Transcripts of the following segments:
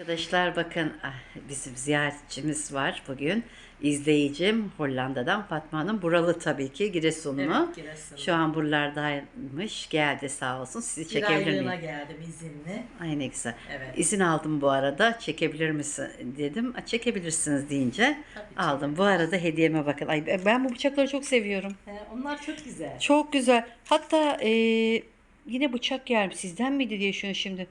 Arkadaşlar bakın ah, bizim ziyaretçimiz var bugün. İzleyicim Hollanda'dan Fatma Hanım. Buralı tabii ki Giresunlu. Evet, Giresunlu. Şu an buralardaymış. Geldi sağ olsun. Sizi Bir çekebilir miyim? geldim izinli. Ay ne güzel. Evet. İzin aldım bu arada. Çekebilir misin dedim. "Aa, Çekebilirsiniz deyince Tabii, aldım. Bu arada hediyeme bakın. Ay ben bu bıçakları çok seviyorum. He, onlar çok güzel. Çok güzel. Hatta e, yine bıçak gelmiş. Sizden miydi diye şunu şimdi.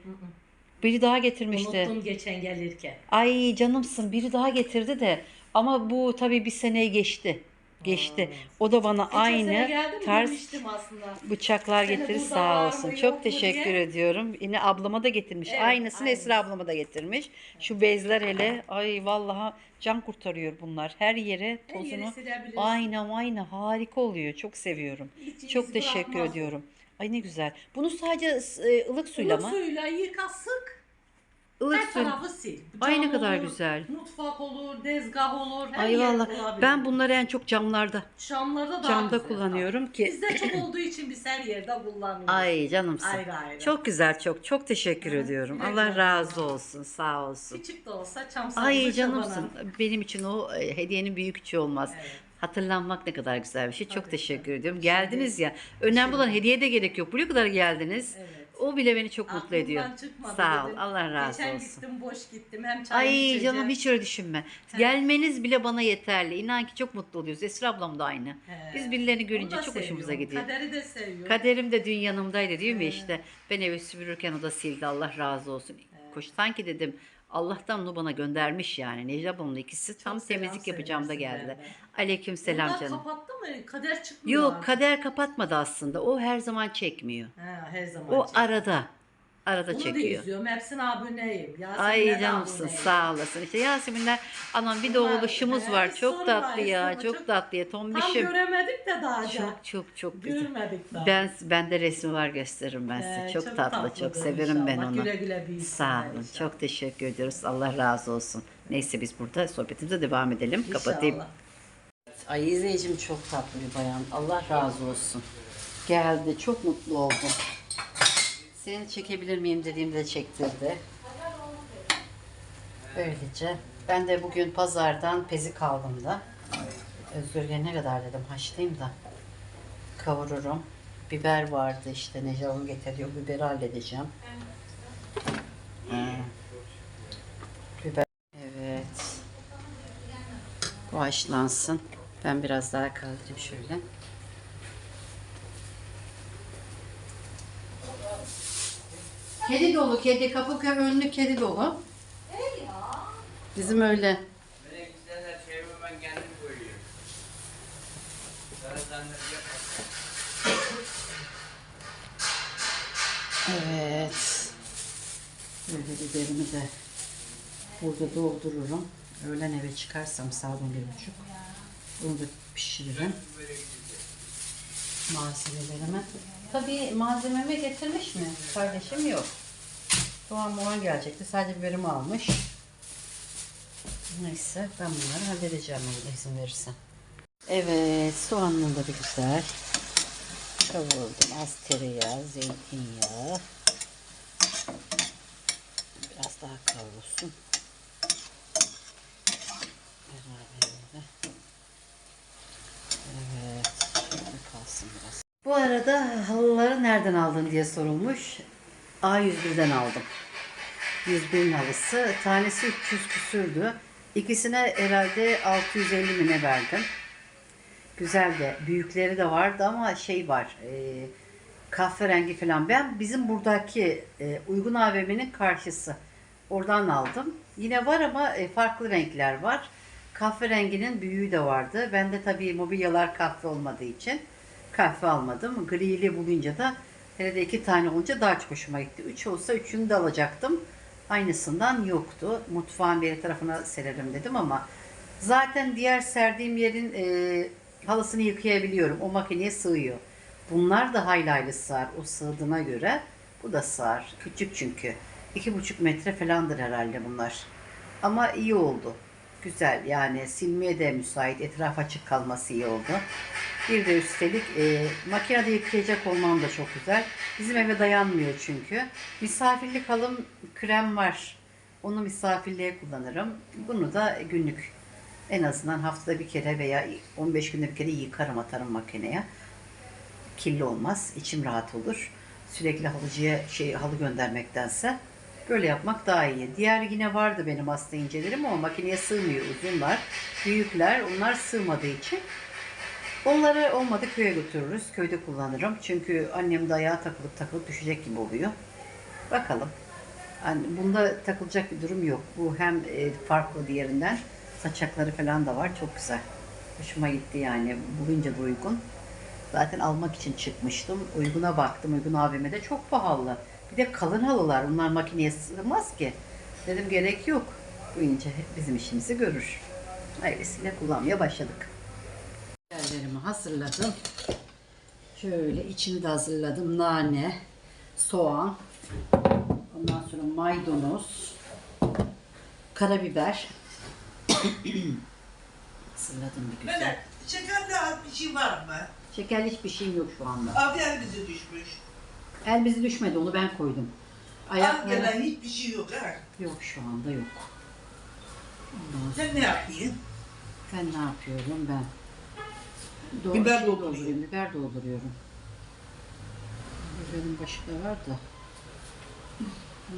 Biri daha getirmişti. Unuttum geçen gelirken. Ay canımsın biri daha getirdi de ama bu tabii bir seneyi geçti. Geçti. O da bana Geçen sene aynı demiştim aslında. bıçaklar Sene getirdi burada sağ var olsun. mı, Çok yok mu teşekkür diye. ediyorum. Yine ablama da getirmiş. Evet, Aynısını aynı. Esra ablama da getirmiş. Şu bezler hele ay vallahi can kurtarıyor bunlar. Her yere Her yeri tozunu silebilirsin. ayna ayna harika oluyor. Çok seviyorum. Hiç Çok teşekkür bırakmaz. ediyorum. Ay ne güzel. Bunu sadece e, ılık suyla Ilık mı? suyla yıka sık. Ilık Her suyla. tarafı sil. Ay ne kadar olur, güzel. Mutfak olur, dezgah olur. Her Ay yer vallahi olabilir. ben bunları en çok camlarda Şamlarda daha camda kullanıyorum ki. Bizde çok olduğu için biz her yerde kullanıyoruz. Ay canımsın. Ayrı ayrı. Çok güzel çok. Çok teşekkür ediyorum. güle Allah güle. razı olsun. Sağ olsun. Küçük de olsa çam Ay sarısı canımsın. Benim için o e, hediyenin büyük küçüğü olmaz. Evet. Hatırlanmak ne kadar güzel bir şey. Çok Tabii teşekkür ki. ediyorum. Geldiniz ya. Önemli olan hediye de gerek yok. Buraya kadar geldiniz. Evet. O bile beni çok mutlu Aklımdan ediyor. çıkmadı Sağ ol. dedim. Allah razı Geçen olsun. gittim boş gittim. Hem çay Ay içeceğim. canım hiç öyle düşünme. Gelmeniz bile bana yeterli. İnan ki çok mutlu oluyoruz. Esra ablam da aynı. He. Biz birilerini görünce çok hoşumuza seviyorum. gidiyor. Kaderi de seviyorum. Kaderim de dün yanımdaydı değil mi işte. Ben evi süpürürken o da sildi. Allah razı olsun. Koş sanki dedim Allah'tan onu bana göndermiş yani. Necla ablamla ikisi tam temizlik yapacağım da söylesin geldiler. Aleyküm selam Bunlar canım. kapattı mı? Kader çıkmıyor. Yok artık. kader kapatmadı aslında. O her zaman çekmiyor. Ha, her zaman. O çekiyor. arada. Arada da çekiyor. izliyorum. Hepsine aboneyim. Yasemin'e Ay de canımsın aboneyim. sağ olasın. İşte Yaseminler anam bir de oğluşumuz He, var. Çok tatlı ya. Çok tatlı ya. Tam Tombişim. göremedik de daha. Çok çok çok güzel. Görmedik daha. Ben bende resmi var gösteririm ben size. He, çok, tatlı, çok tatlıdır severim ben inşallah. onu. Güle güle büyüsünler Sağ olun. inşallah. Çok teşekkür ediyoruz. Allah razı olsun. Neyse biz burada sohbetimize devam edelim. Kapatayım. İnşallah. Ay izleyicim çok tatlı bir bayan. Allah razı olsun. Geldi. Çok mutlu oldum. Seni çekebilir miyim dediğimde çektirdi. Öylece. Ben de bugün pazardan pezik aldım da. Özgür'e ne kadar dedim haşlayayım da. Kavururum. Biber vardı işte Necav'ın getiriyor. Biberi halledeceğim. Biber. Evet. Bu haşlansın. Ben biraz daha kaldırayım şöyle. Kedi dolu kedi. Kapı önlü kedi dolu. Bizim öyle. Koyuyorum. Sonra zannediyor. Evet. Böyle biberimi de burada doldururum. Öğlen eve çıkarsam saat bir buçuk. Bunu da pişiririm. Malzemelerimi. Tabii malzememi getirmiş mi? Kardeşim yok. Soğan muğan gelecekti. Sadece biberimi almış. Neyse ben bunları halledeceğim Allah izin verirsen. Evet soğanını da bir güzel kavurdum. Az tereyağı, zeytinyağı. Biraz daha kavrulsun. Beraberinde. Evet. Kalsın biraz. Bu arada halıları nereden aldın diye sorulmuş. A101'den aldım. 101 halısı. Tanesi 300 küsürdü. İkisine herhalde 650 mi ne verdim. Güzel de. Büyükleri de vardı ama şey var. E, kahverengi falan. Ben bizim buradaki e, uygun AVM'nin karşısı. Oradan aldım. Yine var ama e, farklı renkler var. Kahverenginin büyüğü de vardı. Ben de tabii mobilyalar kahve olmadığı için kahve almadım. Grili bulunca da hele de iki tane olunca daha çok hoşuma gitti. Üç olsa üçünü de alacaktım. Aynısından yoktu. Mutfağın bir tarafına sererim dedim ama zaten diğer serdiğim yerin e, halısını yıkayabiliyorum. O makineye sığıyor. Bunlar da hayli sığar. O sığdığına göre bu da sığar. Küçük çünkü. iki buçuk metre falandır herhalde bunlar. Ama iyi oldu. Güzel yani silmeye de müsait. Etraf açık kalması iyi oldu. Bir de üstelik e, makinede yıkayacak olmam da çok güzel. Bizim eve dayanmıyor çünkü. Misafirlik halım krem var. Onu misafirliğe kullanırım. Bunu da günlük en azından haftada bir kere veya 15 günde bir kere yıkarım atarım makineye. Kirli olmaz, içim rahat olur. Sürekli halıcıya şey halı göndermektense böyle yapmak daha iyi. Diğer yine vardı benim hasta incelerim ama makineye sığmıyor uzunlar. Büyükler onlar sığmadığı için Onları olmadı köye götürürüz. Köyde kullanırım. Çünkü annem de ayağa takılıp takılıp düşecek gibi oluyor. Bakalım. Yani bunda takılacak bir durum yok. Bu hem e, farklı diğerinden. Saçakları falan da var. Çok güzel. Hoşuma gitti yani. Bulunca da uygun. Zaten almak için çıkmıştım. Uyguna baktım. Uygun abime de çok pahalı. Bir de kalın halılar. Onlar makineye sığmaz ki. Dedim gerek yok. Bu ince bizim işimizi görür. Ailesiyle kullanmaya başladık. Biberlerimi hazırladım. Şöyle içini de hazırladım. Nane, soğan, ondan sonra maydanoz, karabiber. hazırladım bir güzel. Melek, şekerli az bir şey var mı? Şekerli hiçbir şeyim yok şu anda. Abi elimize düşmüş. El bizi düşmedi onu ben koydum. Ayakları gelen hiçbir şey yok ha. yok şu anda yok. Ondan Sen ne yapıyorsun? Ben ne yapıyorum ben? Doğru Biber şey dolduruyor. dolduruyorum, Biber dolduruyorum. Biberin başı da var da.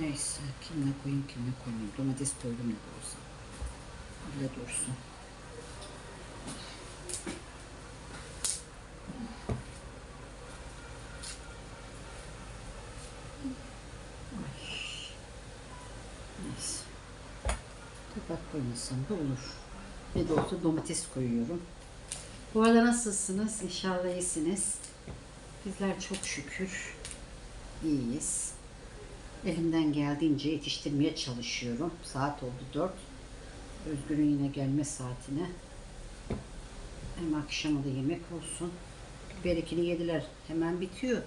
Neyse kimle koyayım kimle koymayayım. Domates koydum da olsa. Öyle dursun. Ay. Neyse. Koymasam da olur. Ne de olsa domates koyuyorum. Bu arada nasılsınız? İnşallah iyisiniz. Bizler çok şükür iyiyiz. Elimden geldiğince yetiştirmeye çalışıyorum. Saat oldu 4. Özgür'ün yine gelme saatine. Hem akşama da yemek olsun. Berikini yediler. Hemen bitiyor.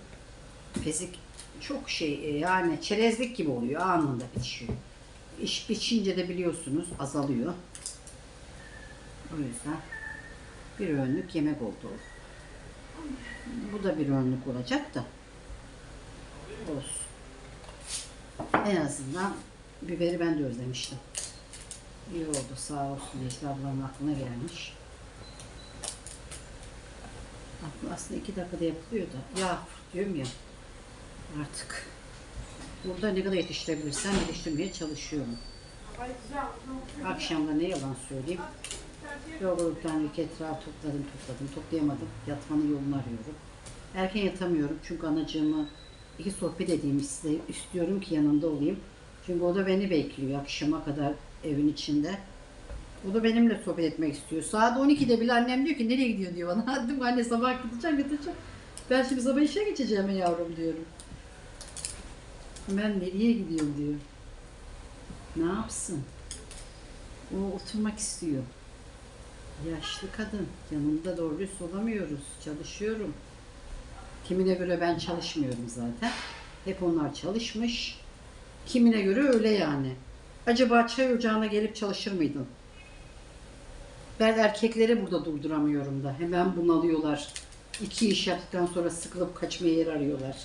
Pezik çok şey e, yani çerezlik gibi oluyor. Anında bitişiyor. İş biçince de biliyorsunuz azalıyor. O yüzden bir öğünlük yemek oldu. Bu da bir öğünlük olacak da. Olsun. En azından biberi ben de özlemiştim. İyi oldu sağ olsun Necla ablanın aklına gelmiş. Aslında iki dakikada yapılıyor da. Ya diyorum ya artık. Burada ne kadar yetiştirebilirsem yetiştirmeye çalışıyorum. Akşamda ne yalan söyleyeyim. Yorgunluktan bir etrafı topladım topladım toplayamadım. Yatmanın yolunu arıyorum. Erken yatamıyorum çünkü anacığımı iki sohbet edeyim istiyorum ki yanında olayım. Çünkü o da beni bekliyor akşama kadar evin içinde. O da benimle sohbet etmek istiyor. Saat 12'de bile annem diyor ki nereye gidiyor diyor bana. Dedim anne sabah gideceğim gideceğim. Ben şimdi sabah işe geçeceğim ya yavrum diyorum. Ben nereye gidiyorum diyor. Ne yapsın? O oturmak istiyor. Yaşlı kadın. Yanında doğru dürüst olamıyoruz. Çalışıyorum. Kimine göre ben çalışmıyorum zaten. Hep onlar çalışmış. Kimine göre öyle yani. Acaba çay ocağına gelip çalışır mıydın? Ben erkekleri burada durduramıyorum da. Hemen bunalıyorlar. İki iş yaptıktan sonra sıkılıp kaçmaya yer arıyorlar.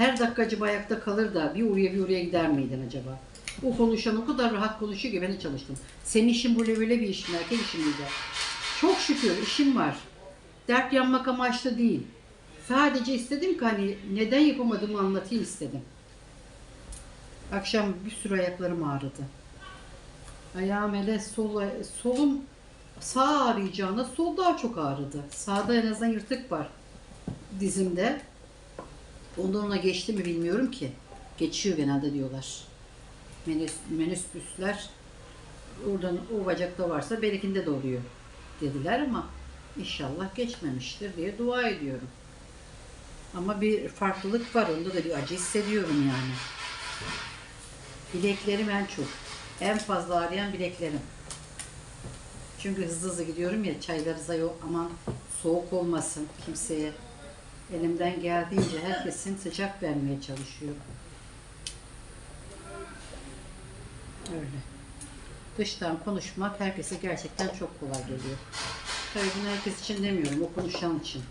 Her dakika acaba ayakta kalır da bir oraya bir oraya gider miydin acaba? O konuşan o kadar rahat konuşuyor ki ben de çalıştım. Senin işin böyle böyle bir iş mi? Erkek işin miydi? Çok şükür işim var. Dert yanmak amaçlı değil. Sadece istedim ki hani neden yapamadığımı anlatayım istedim. Akşam bir sürü ayaklarım ağrıdı. Ayağım hele sol, solum sağ ağrıyacağına sol daha çok ağrıdı. Sağda en azından yırtık var dizimde. Ondan ona geçti mi bilmiyorum ki. Geçiyor genelde diyorlar. Menüs, menüspüsler oradan o bacakta varsa berikinde de oluyor dediler ama inşallah geçmemiştir diye dua ediyorum. Ama bir farklılık var. Onda da bir acı hissediyorum yani. Bileklerim en çok. En fazla ağrıyan bileklerim. Çünkü hızlı hızlı gidiyorum ya çaylarıza yok aman soğuk olmasın kimseye. Elimden geldiğince herkesin sıcak vermeye çalışıyorum. Öyle. Dıştan konuşmak herkese gerçekten çok kolay geliyor. Tabii bunu herkes için demiyorum, o konuşan için.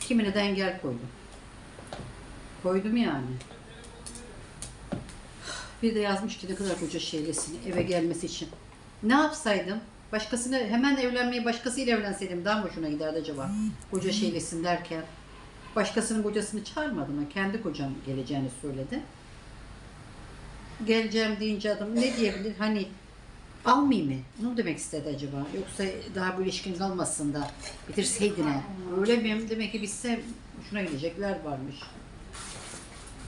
Kimine de engel koydum. Koydum yani. Bir de yazmış ki ne kadar koca şeylesin eve gelmesi için. Ne yapsaydım? Başkasını hemen evlenmeyi başkasıyla evlenseydim daha mı hoşuna giderdi acaba? Koca şeylesin derken. Başkasının kocasını çağırmadı mı? Kendi kocam geleceğini söyledi. Geleceğim deyince adam ne diyebilir? Hani almayayım mı? Ne demek istedi acaba? Yoksa daha bu ilişkin kalmasın da bitirseydin ha. Öyle miyim? Demek ki bitse hoşuna gidecekler varmış.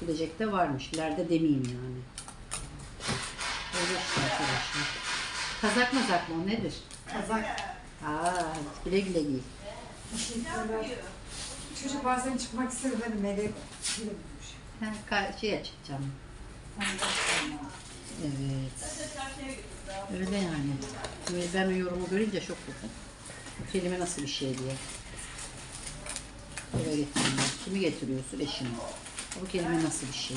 Gidecek de varmış. İleride demeyeyim yani. Öyle işte arkadaşlar. Kazak mazak mı o nedir? Kazak. Aa, güle güle giy. Çocuk bazen çıkmak ister ben melek filmmiş. Ha, ka- şeye çıkacağım. Evet. Öyle yani. Ben o yorumu görünce şok oldum. Kelime nasıl bir şey diye. Eve getirdim. Kimi getiriyorsun? Eşini. Bu kelime nasıl bir şey?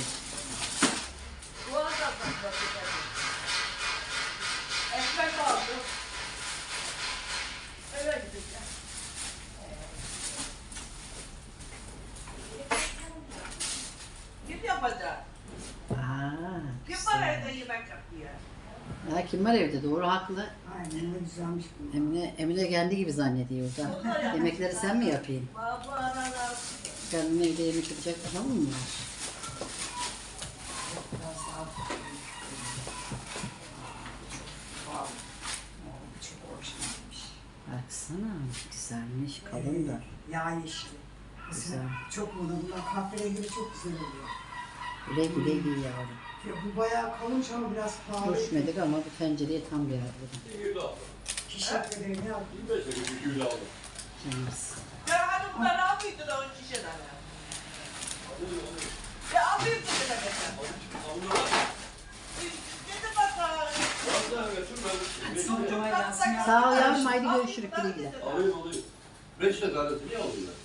Ekmek aldım. Eve gideceğim. Kim yapacak? Aa, Kim güzel. var evde yemek yapıyor? Ya kim var evde? Doğru haklı. Aynen ne güzelmiş bu. Emine, Emine kendi gibi zannediyor da. Yemekleri sen mi yapayım? Kendine evde yemek yapacak adam mı var? Baksana güzelmiş kalın da. Yağ yeşili. Güzel. Çok moda bunlar kahverengi çok güzel oluyor. Güle güle giy yavrum. Ya bu bayağı kalınç ama biraz pahalı. Düşmedik ama bu tencereye tam bir yavrum. Kişilikleri ne yapayım? Canımız. Ya hani bunlar almıyordun o şişeden. Ya almayayım dedi de geçen. Dedi bakalım. Son cuma gelsin. Sağ ol yavrum haydi görüşürüz güle güle. Alayım alayım. Beş de tanesini alıyorlar.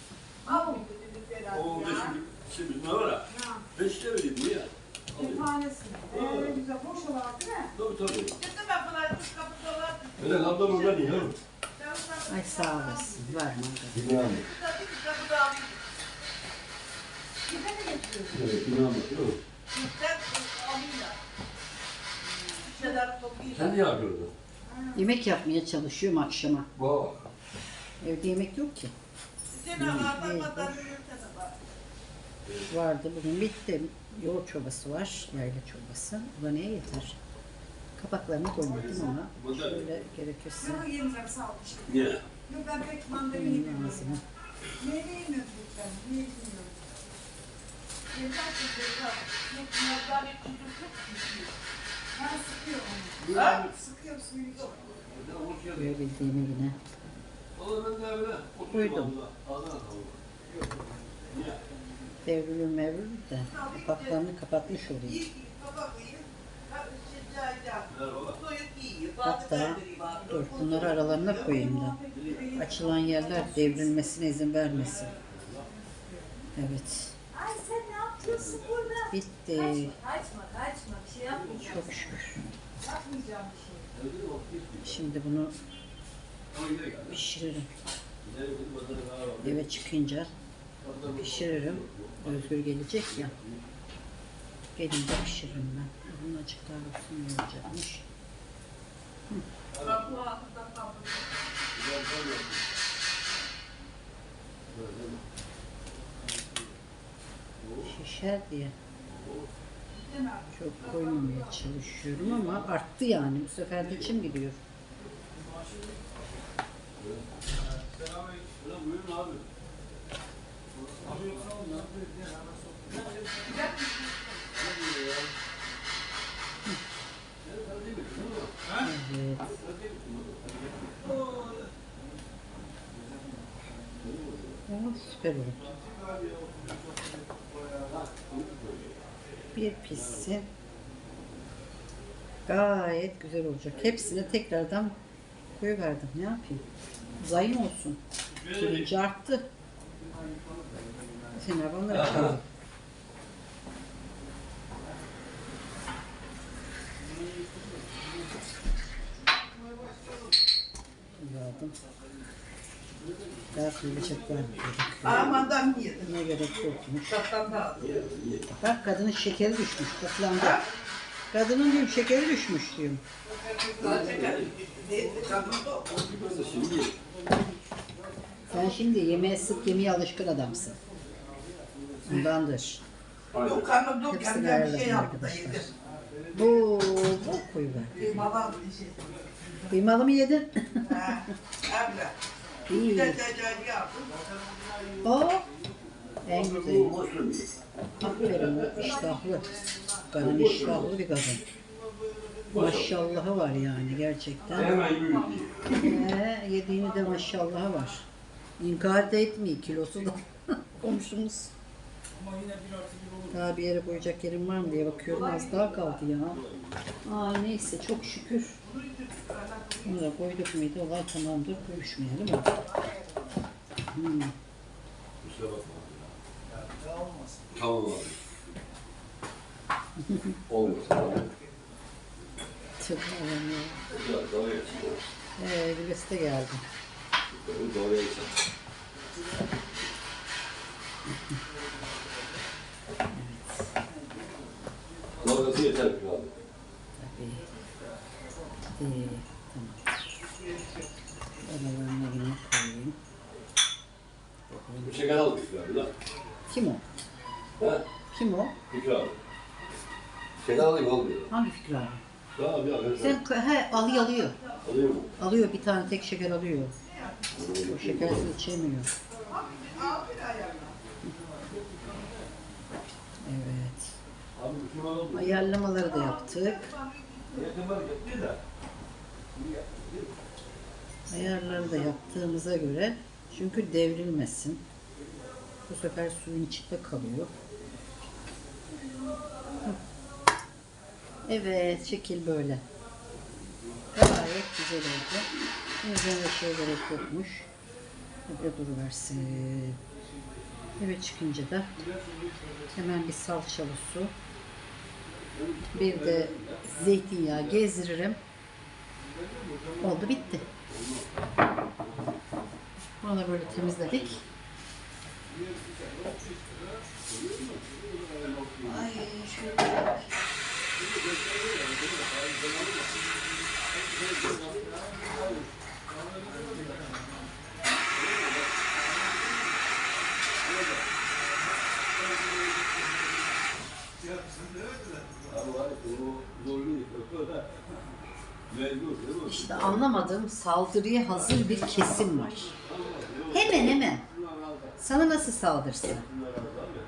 Almıyordun dedi Ferhat O ya. beşi şimdi ne var ya? Beş de vereyim niye? Bir Tanesi. Ee, güzel boş olarak değil mi? Tabii tabii. Dedim ben buna kız kapıda var. Hele ablam oradan iyi hanım. Ay sağ olasın. Var mı? Alayım. Evet Yok. Sen niye yapıyordun? Yemek yapmaya çalışıyorum akşama. Bak. Evde yemek yok ki. Vardı bugün bitti. Yoğurt çorbası var. Yayla çorbası. Bu da neye yeter? Kapaklarını koymadım ama şöyle gerekirse Sana yemeyeceğim sağ ol. Yok ben pek mandalina yemiyorum. Meyve yemiyorum lütfen. Niye bilmiyorum. Yeter ki yeter. Yok, çocuk yok ki. Ben sıkıyorum onu. Ha? Sıkıyorum suyu içiyorum. Koyabildiğimi yine. Valla ben de evine oturdum Koydum. abla. Devrilir mevrilir de kapaklarını kapatmış yiyeyim. Hatta dur bunları aralarına koyayım da. Açılan yerler devrilmesine izin vermesin. Evet. Ay sen ne yapıyorsun burada? Bitti. Kaçma kaçma bir şey yapmayacağım. Çok şükür. Yapmayacağım bir şey. Şimdi bunu pişiririm. Eve çıkınca pişiririm. Özgür gelecek ya. Gelince pişiririm ben. Bunun açıklar olsun ne olacakmış. Şişer diye. Çok koymamaya çalışıyorum ama arttı yani. Bu sefer de içim gidiyor. Ulan buyurun abi. Süper oldu. Bir pişsin. Gayet güzel olacak. Hepsini tekrardan koyuverdim. Ne yapayım? Zayım olsun. Pirinci arttı. Fener onları çaldım. Aldım. Daha mı? Amandan yedim. Ne gerek yokmuş. Şaptan da. Bak kadının şekeri düşmüş. Toplandı. Kadının diyorum şekeri düşmüş diyorum. Şimdi Sen şimdi yemeğe sık yemeye alışkın adamsın. Bundandır. Yok karnım tok. Hepsini Kendime bir ayarladım şey yaptım da arkadaşlar. yedim. Bu bu koyu ver. Kıymalı bir şey. Kıymalı mı yedin? Ha, abla. Bir İyi. de tecavüz yaptım. O en güzeli. Aferin iştahlı. Kadın iştahlı bir kadın. Maşallahı var yani gerçekten. hemen yürüyeyim. Ee, yediğini de maşallahı var. İnkar da etmiyor kilosu da. Komşumuz. Daha bir yere koyacak yerim var mı diye bakıyorum az daha kaldı ya. Aa neyse çok şükür. Bunu da koyduk muydu olay tamamdır görüşmeyelim mi? Hmm. Kusura bakma. Tamam abi. Olmaz. Çok önemli. Ee, birisi de geldi. Doğru yesin. Dalgası yeter ki abi. Ee, tamam. Aralarına yine koyayım. Bir şeker aldık abi lan. Kim o? Ha? Kim o? Fikri abi. Şeker alayım almıyor. Hangi Fikri abi? Daha abi abi. Sen he, alıyor alıyor. Alıyor mu? Alıyor bir tane tek şeker alıyor. O şekersiz içemiyor. Evet. Ayarlamaları da yaptık. Ayarları da yaptığımıza göre çünkü devrilmesin. Bu sefer suyun içinde kalıyor. Evet, şekil böyle. Gayet güzel oldu. Üzerine şey gerek yokmuş. Böyle duruversin. Eve çıkınca da hemen bir salçalı su. Bir de zeytinyağı gezdiririm. Oldu bitti. Bunu da böyle temizledik. Ay şöyle. İşte anlamadığım saldırıya hazır bir kesim var. Hemen hemen. Sana nasıl saldırsa,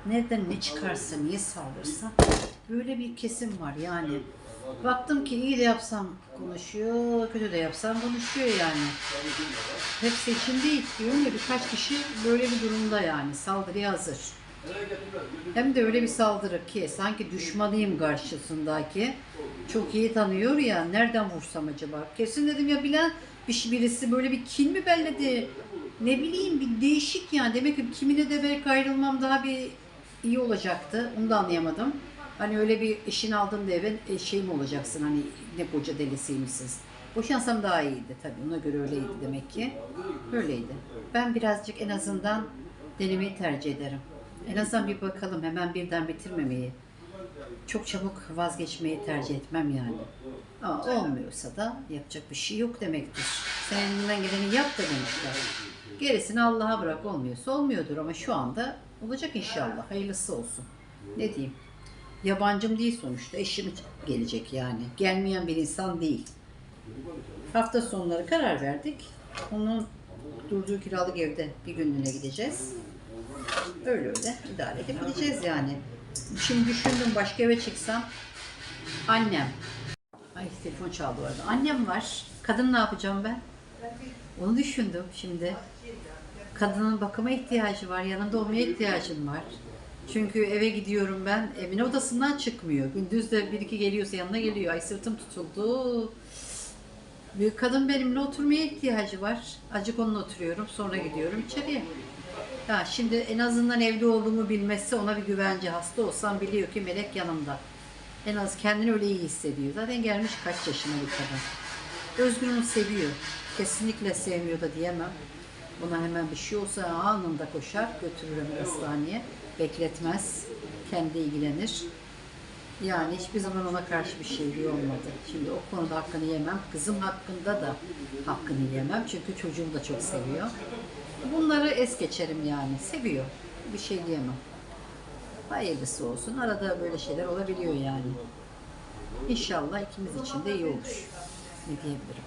nereden ne çıkarsa, niye saldırsa böyle bir kesim var yani. Baktım ki iyi de yapsam konuşuyor, kötü de yapsam konuşuyor yani. Hepsi için değil diyorum ya birkaç kişi böyle bir durumda yani saldırıya hazır. Hem de öyle bir saldırı ki sanki düşmanıyım karşısındaki. Çok iyi tanıyor ya nereden vursam acaba? Kesin dedim ya bilen bir birisi böyle bir kin mi belledi? Ne bileyim bir değişik yani. Demek ki kimine de belki ayrılmam daha bir iyi olacaktı. Onu da anlayamadım. Hani öyle bir işin aldığında eve e, şey mi olacaksın hani ne koca delisiymişsiniz. Boşansam daha iyiydi tabii. Ona göre öyleydi demek ki. Öyleydi. Ben birazcık en azından denemeyi tercih ederim. En azından bir bakalım hemen birden bitirmemeyi. Çok çabuk vazgeçmeyi tercih etmem yani. Ama olmuyorsa da yapacak bir şey yok demektir. Sen elinden geleni yap da demişler. Gerisini Allah'a bırak olmuyorsa olmuyordur ama şu anda olacak inşallah. Hayırlısı olsun. Ne diyeyim? Yabancım değil sonuçta. Eşim gelecek yani. Gelmeyen bir insan değil. Hafta sonları karar verdik. Onun durduğu kiralık evde bir günlüğüne gideceğiz. Öyle öyle idare edip gideceğiz yani. Şimdi düşündüm başka eve çıksam annem. Ay telefon çaldı orada. Annem var. Kadın ne yapacağım ben? Onu düşündüm şimdi. Kadının bakıma ihtiyacı var. Yanında olmaya ihtiyacım var. Çünkü eve gidiyorum ben. Evin odasından çıkmıyor. Gündüz de bir iki geliyorsa yanına geliyor. Ay sırtım tutuldu. Bir kadın benimle oturmaya ihtiyacı var. Acık onunla oturuyorum. Sonra gidiyorum içeriye. Ha, şimdi en azından evde olduğumu bilmesi ona bir güvence. Hasta olsam biliyor ki melek yanımda. En az kendini öyle iyi hissediyor. Zaten gelmiş kaç yaşına bir kadın. Özgür onu seviyor. Kesinlikle sevmiyor da diyemem. Ona hemen bir şey olsa anında koşar götürür hemen hastaneye. Bekletmez. Kendi ilgilenir. Yani hiçbir zaman ona karşı bir şeyliği olmadı. Şimdi o konuda hakkını yemem. Kızım hakkında da hakkını yemem. Çünkü çocuğum da çok seviyor. Bunları es geçerim yani. Seviyor. Bir şey diyemem. Hayırlısı olsun. Arada böyle şeyler olabiliyor yani. İnşallah ikimiz için de iyi olur. Ne diyebilirim.